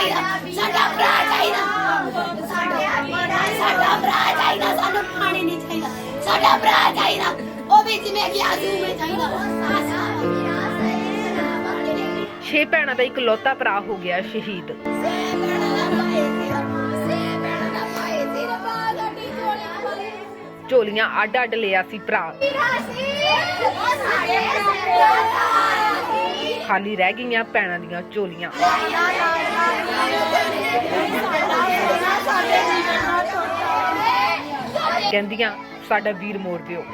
ਚਾਹੀਦਾ। ਸਾਡਾ ਭਰਾ ਚਾਹੀਦਾ। ਸਾਡਾ ਭਰਾ ਚਾਹੀਦਾ। ਸਾਨੂੰ ਪਾਣੀ ਨਹੀਂ ਚਾਹੀਦਾ। ਸਾਡਾ ਭਰਾ ਚਾਹੀਦਾ। ਉਹ ਵੀ ਜਿਵੇਂ ਕਿ ਆਜ਼ੂ ਮੇ ਚਾਹੀਦਾ। ਛੇ ਭੈਣਾਂ ਦਾ ਇਕਲੌਤਾ ਭਰਾ ਹੋ ਗਿਆ ਸ਼ਹੀਦ। ਝੋਲੀਆਂ ਅੱਡ ਅੱਡ ਲਿਆ ਸੀ ਭਰਾ। ਖਾਲੀ ਰਹਿ ਗਈਆਂ ਭੈਣਾਂ ਦੀਆਂ ਝੋਲੀਆਂ। ਕਹਿੰਦੀਆਂ, ਸਾਡਾ ਵੀਰ ਮੋੜ ਦਿਓ।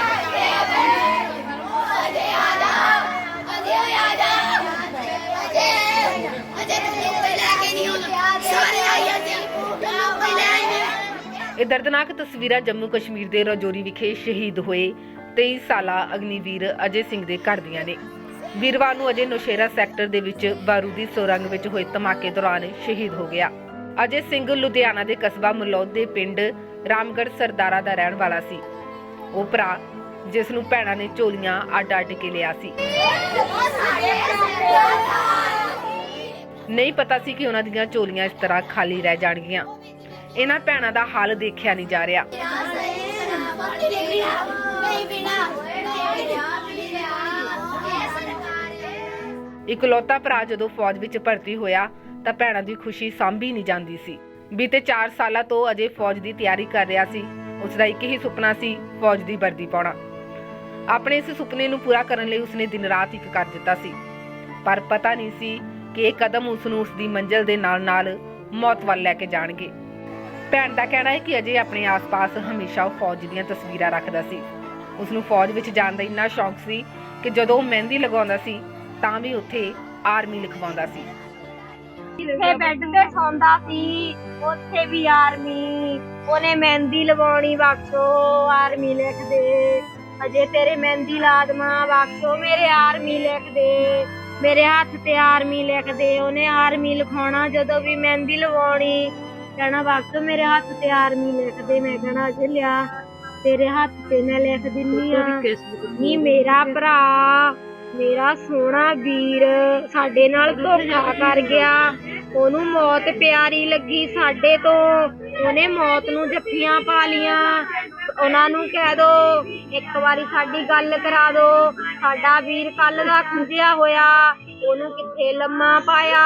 ਇਹ ਦਰਦਨਾਕ ਤਸਵੀਰਾਂ ਜੰਮੂ ਕਸ਼ਮੀਰ ਦੇ ਰਾਜੌਰੀ ਵਿਖੇ ਸ਼ਹੀਦ ਹੋਏ 23 ਸਾਲਾ ਅਗਨੀਵੀਰ ਅਜੇ ਸਿੰਘ ਦੇ ਘਰ ਦੀਆਂ ਨੇ। ਵੀਰਵਾਰ ਨੂੰ ਅਜੇ ਨੌਸ਼ੇਰਾ ਸੈਕਟਰ ਦੇ ਵਿੱਚ ਬਾਰੂਦੀ ਸੁਰੰਗ ਵਿੱਚ ਹੋਏ ਧਮਾਕੇ ਦੌਰਾਨ ਸ਼ਹੀਦ ਹੋ ਗਿਆ। ਅਜੇ ਸਿੰਘ ਲੁਧਿਆਣਾ ਦੇ ਕਸਬਾ ਮਲੌਦ ਦੇ ਪਿੰਡ ਰਾਮਗੜ੍ਹ ਸਰਦਾਰਾ ਦਾ ਰਹਿਣ ਵਾਲਾ ਸੀ। ਉਹ ਭਰਾ, ਜਿਸ ਨੂੰ ਭੈਣਾਂ ਨੇ ਝੋਲੀਆਂ ਅੱਡ ਅੱਡ ਕੇ ਲਿਆ ਸੀ। ਨਹੀਂ ਪਤਾ ਸੀ ਕਿ ਉਹਨਾਂ ਦੀਆਂ ਝੋਲੀਆਂ ਇਸ ਤਰ੍ਹਾਂ ਖਾਲੀ ਰਹਿ ਜਾਣਗੀਆਂ। ਇਹਨਾਂ ਭੈਣਾਂ ਦਾ ਹਾਲ ਦੇਖਿਆ ਨਹੀਂ ਜਾ ਰਿਹਾ। ਇਕਲੌਤਾ ਭਰਾ ਜਦੋਂ ਫੌਜ ਵਿੱਚ ਭਰਤੀ ਹੋਇਆ ਤਾਂ ਭੈਣਾਂ ਦੀ ਖੁਸ਼ੀ ਸਾਂਭੀ ਨਹੀਂ ਜਾਂਦੀ ਸੀ। ਬੀਤੇ 4 ਸਾਲਾਂ ਤੋਂ ਅਜੇ ਫੌਜ ਦੀ ਤਿਆਰੀ ਕਰ ਰਿਹਾ ਸੀ। ਉਸ ਦਾ ਇੱਕ ਹੀ ਸੁਪਨਾ ਸੀ ਫੌਜ ਦੀ ਵਰਦੀ ਪਾਉਣਾ। ਆਪਣੇ ਇਸ ਸੁਪਨੇ ਨੂੰ ਪੂਰਾ ਕਰਨ ਲਈ ਉਸਨੇ ਦਿਨ ਰਾਤ ਇੱਕ ਕਰ ਦਿੱਤਾ ਸੀ। ਪਰ ਪਤਾ ਨਹੀਂ ਸੀ ਕਿ ਇਹ ਕਦਮ ਉਸ ਨੂੰ ਉਸ ਦੀ ਮੰਜ਼ਿਲ ਦੇ ਨਾਲ-ਨਾਲ ਮੌਤ ਵੱਲ ਲੈ ਕੇ ਜਾਣਗੇ। ਭੈਣ ਦਾ ਕਹਿਣਾ ਹੈ ਕਿ ਅਜੇ ਆਪਣੇ ਆਸ-ਪਾਸ ਹਮੇਸ਼ਾ ਉਹ ਫੌਜ ਦੀਆਂ ਤਸਵੀਰਾਂ ਰੱਖਦਾ ਸੀ। ਉਸ ਨੂੰ ਫੌਜ ਵਿੱਚ ਜਾਣ ਦਾ ਇੰਨਾ ਸ਼ੌਂਕ ਸੀ ਕਿ ਜਦੋਂ ਉਹ ਮਹਿੰਦੀ ਲਗਾਉਂਦਾ ਸੀ ਤਾਂ ਵੀ ਉੱਥੇ ਆਰਮੀ ਲਿਖਵਾਉਂਦਾ ਸੀ। ਜਿੱਥੇ ਬੈੱਡ ਤੇ ਸੌਂਦਾ ਸੀ ਉੱਥੇ ਵੀ ਆਰਮੀ। ਉਹਨੇ ਮਹਿੰਦੀ ਲਵਾਉਣੀ ਬਖਸ਼ੋ ਆਰਮੀ ਲਿਖ ਦੇ। ਅਜੇ ਤੇਰੇ ਮਹਿੰਦੀ ਲਾਦਮਾ ਬਖਸ਼ੋ ਮੇਰੇ ਆਰਮੀ ਲਿਖ ਦੇ। ਮੇਰੇ ਹੱਥ ਤੇ ਆਰਮੀ ਲਿਖ ਦੇ। ਉਹਨੇ ਆਰਮੀ ਲਿਖਾਉਣਾ ਜਦੋਂ ਵੀ ਮਹਿੰਦੀ ਲਵਾਉਣੀ। ਕਹਿਣਾ ਬਖਸ਼ੋ ਮੇਰੇ ਹੱਥ ਤੇ ਆਰਮੀ ਲਿਖ ਦੇ। ਮੈਂ ਕਹਿਣਾ ਅਜੇ ਲਿਆ। ਤੇਰੇ ਹੱਥ ਤੇ ਮੈਂ ਲਿਖ ਦਿੰਨੀ ਆ। ਨੀ ਮੇਰਾ ਭਰਾ। ਮੇਰਾ ਸੋਹਣਾ ਵੀਰ ਸਾਡੇ ਨਾਲ ਧੋਖਾ ਕਰ ਗਿਆ। ਉਹਨੂੰ ਮੌਤ ਪਿਆਰੀ ਲੱਗੀ ਸਾਡੇ ਤੋਂ। ਉਹਨੇ ਮੌਤ ਨੂੰ ਜੱਫੀਆਂ ਪਾ ਲੀਆਂ। ਉਹਨਾਂ ਨੂੰ ਕਹਿ ਦੋ, ਇੱਕ ਵਾਰੀ ਸਾਡੀ ਗੱਲ ਕਰਾ ਦੋ। ਸਾਡਾ ਵੀਰ ਕੱਲ ਦਾ ਖੁੰਝਿਆ ਹੋਇਆ। ਉਹਨੂੰ ਕਿੱਥੇ ਲੰਮਾ ਪਾਇਆ?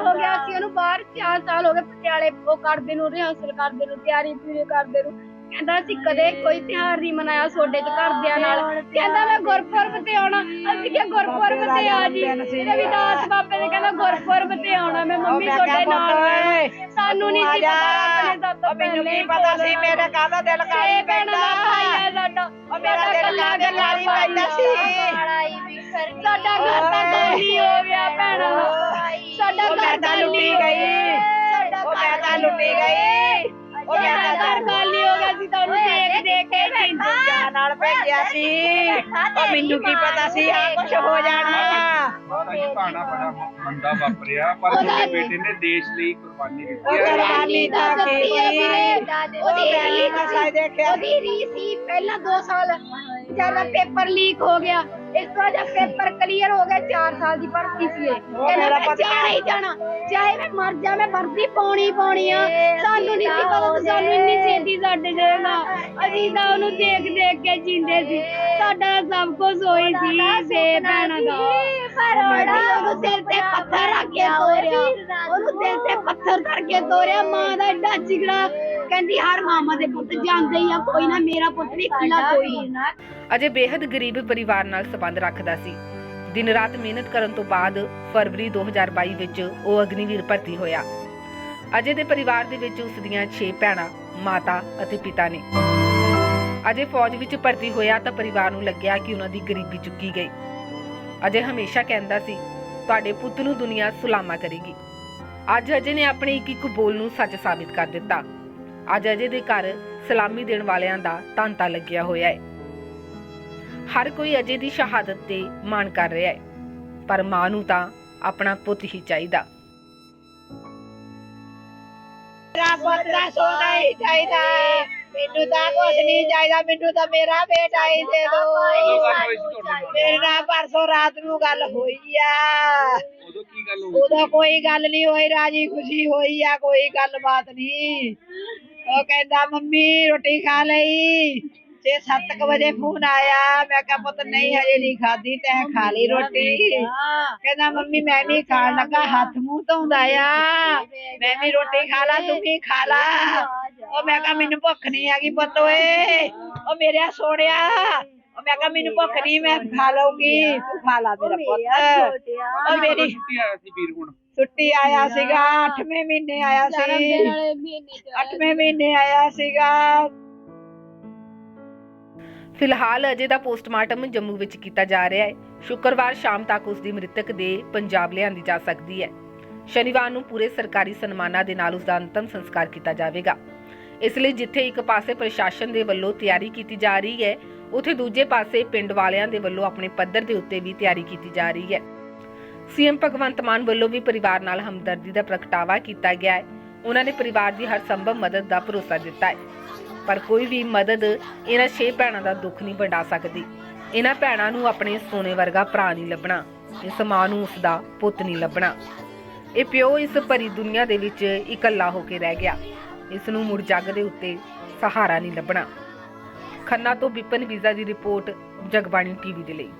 ਹੋ ਗਿਆ ਸੀ ਉਹਨੂੰ ਬਾਹਰ 4 ਸਾਲ ਹੋ ਗਏ ਪਟਿਆਲੇ ਉਹ ਕਰਦੇ ਨੂੰ ਰਿਹਰਸਲ ਕਰਦੇ ਨੂੰ ਤਿਆਰੀ ਪੂਰੀ ਕਰਦੇ ਨੂੰ। ਕਹਿੰਦਾ ਸੀ ਕਦੇ ਕੋਈ ਤਿਉਹਾਰ ਨਹੀਂ ਮਨਾਇਆ ਤੁਹਾਡੇ ਚ ਘਰਦਿਆਂ ਨਾਲ। ਕਹਿੰਦਾ ਮੈਂ ਗੁਰਪੁਰਬ ਤੇ ਆਉਣਾ। ਅਸੀਂ ਕਿਹਾ ਗੁਰਪੁਰਬ ਤੇ ਆ ਜੀ। ਰਵਿਦਾਸ ਬਾਬੇ ਨੇ ਕਹਿੰਦਾ ਗੁਰਪੁਰਬ ਤੇ ਆਉਣਾ। ਮੈਂ ਮੰਮੀ ਤੁਹਾਡੇ ਨਾਲ ਆਉਣਾ। ਸਾਨੂੰ ਨਹੀਂ ਸੀ ਪਤਾ ਆਪਣੇ ਸਾਥੋਂ ਉਹ ਮੈਨੂੰ ਕੀ ਪਤਾ ਸੀ ਮੇਰੇ ਕਾਹਦਾ ਦਿਲ ਕਾਲੀ ਪੈਂਦਾ। ਸਾਡਾ। ਉਹ ਮੇਰਾ ਦਿਲ ਕਾਹਦੇ ਕਾਲੀ ਪੈਂਦਾ ਸੀ। ਸਾਡਾ ਘਰ ਤਾਂ ਖਾਲੀ ਹੋ ਗਿਆ ਭੈਣਾ। ਸਾਡਾ ਉਹ ਘਰ ਮੈਂ ਤਾਂ ਲੁੱਟੀ ਗਈ। ਉਹ ਮੈਂ ਤਾਂ ਲੁੱਟੀ ਗਈ। yeah, ਸੀ ਉਹ ਮੈਨੂੰ ਕੀ ਪਤਾ ਸੀ? ਆ ਕੁਝ ਹੋ ਜਾਣਾ। ਪਤਾ ਜੀ ਭਾਣਾ ਬੜਾ ਮੰਦਾ ਵਾਪਰਿਆ ਪਰ ਤੁਹਾਡੇ ਬੇਟੇ ਨੇ ਦੇਸ਼ ਲਈ ਕੁਰਬਾਨੀ ਦਿੱਤੀ ਉਹ ਹੈ। ਕੁਰਬਾਨੀ ਤਾਂ ਕੀਤੀ ਉਹਦੀ ਪਹਿਲੀ ਮੈਂ ਸਾਇ ਦੇਖਿਆ। ਉਹਦੀ ਰੀ ਸੀ ਪਹਿਲਾਂ 2 ਸਾਲ। ਜਦ ਪੇਪਰ ਲੀਕ ਹੋ ਗਿਆ ਇਸ ਤੋਂ ਜਦ ਪੇਪਰ ਕਲੀਅਰ ਹੋ ਗਿਆ 4 ਸਾਲ ਦੀ ਭਰਤੀ ਸੀ ਇਹ। ਕਹਿੰਦਾ ਮੇਰਾ ਮੈਂ ਪਤਾ- ਜਾਣਾ ਹੀ ਜਾਣਾ। ਚਾਹੇ ਮੈਂ ਮਰ ਜਾ ਮੈਂ ਵਰਦੀ ਪਾਉਣੀ ਪਾਉਣੀ ਆ। ਸਾਨੂੰ ਨਹੀਂ ਸੀ ਪਤਾ ਸਾਨੂੰ ਇੰਨੀ ਛੇਤੀ ਛੱਡ ਜਾਏਗਾ ਅਸੀਂ ਤਾਂ ਉਹਨੂੰ ਦੇਖ ਦੇਖ ਕੇ ਜਿੰਦੇ ਸੀ। ਸਾਡਾ ਸਭ ਕੁਝ ਹੋਈ ਸੀ ਦੇ ਭੈਣਾਂ ਦਾ। ਪਰ ਉਹਨੂੰ ਦਿਲ ਤੇ ਪੱਥਰ ਰੱਖ ਕੇ ਤੋਰਿਆ। ਉਹਨੂੰ ਦਿਲ ਤੇ ਪੱਥਰ ਧਰ ਕੇ ਤੋਰਿਆ ਮਾਂ ਦਾ ਐਡਾ ਜਿਗੜਾ। ਕਹਿੰਦੀ ਹਰ ਮਾਮਾ ਦੇ ਪੁੱਤ ਜਾਂਦੇ ਹੀ ਆ ਕੋਈ ਨਾ ਮੇਰਾ ਪੁੱਤ ਵੀ ਇਕੱਲਾ ਕੋਈ ਨਾ। ਅਜੇ ਬੇहद ਗਰੀਬ ਪਰਿਵਾਰ ਨਾਲ ਸੰਬੰਧ ਰੱਖਦਾ ਸੀ। ਦਿਨ ਰਾਤ ਮਿਹਨਤ ਕਰਨ ਤੋਂ ਬਾਅਦ ਫਰਵਰੀ 2022 ਵਿੱਚ ਉਹ ਅਗਨੀਵੀਰ ਭਰਤੀ ਹੋਇਆ। ਅਜੇ ਦੇ ਪਰਿਵਾਰ ਦੇ ਵਿੱਚ ਉਸ ਦੀਆਂ 6 ਭੈਣਾਂ ਮਾਤਾ ਅਤੇ ਪਿਤਾ ਨੇ। ਅਜੇ ਫੌਜ ਵਿੱਚ ਭਰਤੀ ਹੋਇਆ ਤਾਂ ਪਰਿਵਾਰ ਨੂੰ ਲੱਗਿਆ ਕਿ ਉਹਨਾਂ ਦੀ ਗਰੀਬੀ ਚੁੱਕੀ ਗਈ। ਅਜੇ ਹਮੇਸ਼ਾ ਕਹਿੰਦਾ ਸੀ, ਤੁਹਾਡੇ ਪੁੱਤ ਨੂੰ ਦੁਨੀਆ ਸੁਲਾਮਾ ਕਰੇਗੀ। ਅੱਜ ਅਜੇ ਨੇ ਆਪਣੇ ਇੱਕ ਇੱਕ ਬੋਲ ਨੂੰ ਸੱਚ ਸਾਬਿਤ ਕਰ ਦਿੱਤਾ। ਅੱਜ ਅਜੇ ਦੇ ਘਰ ਸਲਾਮੀ ਦੇਣ ਵਾਲਿਆਂ ਦਾ ਤਾਂਤਾ ਲੱਗਿਆ ਹੋਇਆ ਹੈ। ਹਰ ਕੋਈ ਅਜੇ ਦੀ ਸ਼ਹਾਦਤ ਤੇ ਮਾਣ ਕਰ ਰਿਹਾ ਹੈ, ਪਰ ਮਾਂ ਨੂੰ ਤਾਂ ਆਪਣਾ ਪੁੱਤ ਹੀ ਚਾਹੀਦਾ। ਮੇਰਾ ਪੁੱਤ ਦਾ ਸੋਨਾ ਹੀ ਚਾਹੀਦਾ ਹੈ। ਮੈਨੂੰ ਤਾਂ ਕੁਝ ਨਹੀਂ ਚਾਹੀਦਾ, ਮੈਨੂੰ ਤਾਂ ਮੇਰਾ ਬੇਟਾ ਹੀ ਦੇ ਦਿਓ ਗੱਲ ਹੋਈ ਮੇਰੇ ਨਾਲ ਪਰਸੋਂ ਰਾਤ ਨੂੰ ਗੱਲ ਹੋਈ ਆ। ਉਦੋਂ ਕੀ ਗੱਲ ਹੋਈ ਉਦੋਂ ਕੋਈ ਗੱਲ ਨਹੀਂ ਹੋਈ, ਰਾਜੀ ਖੁਸ਼ੀ ਹੋਈ ਆ, ਕੋਈ ਗੱਲਬਾਤ ਨਹੀਂ। ਉਹ ਕਹਿੰਦਾ, ਮੰਮੀ, ਰੋਟੀ ਖਾ ਲਈ? ਤੇ 7 ਵਜੇ ਫੋਨ ਆਇਆ। ਮੈਂ ਕਿਹਾ, ਪੁੱਤ, ਨਹੀਂ, ਹਜੇ ਨਹੀਂ ਖਾਦੀ ਤੈਂ ਖਾ ਲਈ ਰੋਟੀ। ਕਹਿੰਦਾ, ਮੰਮੀ, ਮੈਂ ਵੀ ਖਾਣ ਲੱਗਾ, ਹੱਥ ਮੂੰਹ ਧੋਂਦਾ ਆ। ਮੈਂ ਵੀ ਰੋਟੀ ਖਾ ਲਾ, ਤੂੰ ਵੀ ਖਾ ਲਾ। ਉਹ ਮੈਂ ਕਿਹਾ ਮੈਨੂੰ ਭੁੱਖ ਨਹੀਂ ਹੈਗੀ ਪੁੱਤ ਓਏ। ਉਹ ਮੇਰਿਆ ਸੋਹਣਿਆ। ਉਹ ਮੈਂ ਕਿਹਾ ਮੈਨੂੰ ਭੁੱਖ ਨਹੀਂ ਮੈਂ ਖਾ ਲਊਂਗੀ। ਤੂੰ ਖਾ ਲਾ ਮੇਰਾ ਪੁੱਤ। ਉਹ ਮੇਰੀ ਛੁੱਟੀ ਆਇਆ ਸੀ ਵੀਰ ਹੁਣ। ਛੁੱਟੀ ਆਇਆ ਸੀਗਾ 8ਵੇਂ ਮਹੀਨੇ ਆਇਆ ਸੀ। 8ਵੇਂ ਮਹੀਨੇ ਆਇਆ ਸੀਗਾ। ਫਿਲਹਾਲ ਅਜੇ ਦਾ ਪੋਸਟਮਾਰਟਮ ਜੰਮੂ ਵਿੱਚ ਕੀਤਾ ਜਾ ਰਿਹਾ ਹੈ। ਸ਼ੁੱਕਰਵਾਰ ਸ਼ਾਮ ਤੱਕ ਉਸ ਦੀ ਮ੍ਰਿਤਕ ਦੇ ਪੰਜਾਬ ਲਿਆਂਦੀ ਜਾ ਸਕਦੀ ਹੈ। ਸ਼ਨੀਵਾਰ ਨੂੰ ਪੂਰੇ ਸਰਕਾਰੀ ਸਨਮਾਨਾਂ ਦੇ ਨਾਲ ਉਸ ਦਾ ਅੰਤਮ ਸੰਸਕਾਰ ਕੀਤਾ ਜਾਵੇਗਾ। ਇਸ ਲਈ ਜਿੱਥੇ ਇੱਕ ਪਾਸੇ ਪ੍ਰਸ਼ਾਸਨ ਦੇ ਵੱਲੋਂ ਤਿਆਰੀ ਕੀਤੀ ਜਾ ਰਹੀ ਹੈ, ਉਥੇ ਦੂਜੇ ਪਾਸੇ ਪਿੰਡ ਵਾਲਿਆਂ ਦੇ ਵੱਲੋਂ ਆਪਣੇ ਪੱਧਰ ਦੇ ਉੱਤੇ ਵੀ ਤਿਆਰੀ ਕੀਤੀ ਜਾ ਰਹੀ ਹੈ। ਸੀਐਮ ਭਗਵੰਤ ਮਾਨ ਵੱਲੋਂ ਵੀ ਪਰਿਵਾਰ ਨਾਲ ਹਮਦਰਦੀ ਦਾ ਪ੍ਰਗਟਾਵਾ ਕੀਤਾ ਗਿਆ ਹੈ। ਉਹਨਾਂ ਨੇ ਪਰਿਵਾਰ ਦੀ ਹਰ ਸੰਭਵ ਮਦਦ ਦਾ ਭਰੋਸਾ ਦਿੱਤਾ ਹੈ। ਪਰ ਕੋਈ ਵੀ ਮਦਦ ਇਹਨਾਂ ਛੇ ਭੈਣਾਂ ਦਾ ਦੁੱਖ ਨਹੀਂ ਵੰਡਾ ਸਕਦੀ। ਇਹਨਾਂ ਭੈਣਾਂ ਨੂੰ ਆਪਣੇ ਸੋਨੇ ਵਰਗਾ ਭਰਾ ਨਹੀਂ ਲੱਭਣਾ, ਇਸ ਮਾਂ ਨੂੰ ਉਸ ਦਾ ਪੁੱਤ ਨਹੀਂ ਲੱਭਣਾ। ਇਹ ਪਿਓ ਇਸ ਭਰੀ ਦੁਨੀਆ ਦੇ ਵਿੱਚ ਇਕੱਲਾ ਹੋ ਕੇ ਰਹਿ ਗਿਆ। ਇਸ ਨੂੰ ਮੁੜ ਜੱਗ ਦੇ ਉੱਤੇ ਸਹਾਰਾ ਨਹੀਂ ਲੱਭਣਾ। ਖੰਨਾ ਤੋਂ ਵਿਪਨ ਵੀਜ਼ਾ ਦੀ ਰਿਪੋਰਟ ਜਗਬਾਣੀ ਟੀਵੀ ਦੇ ਲਈ।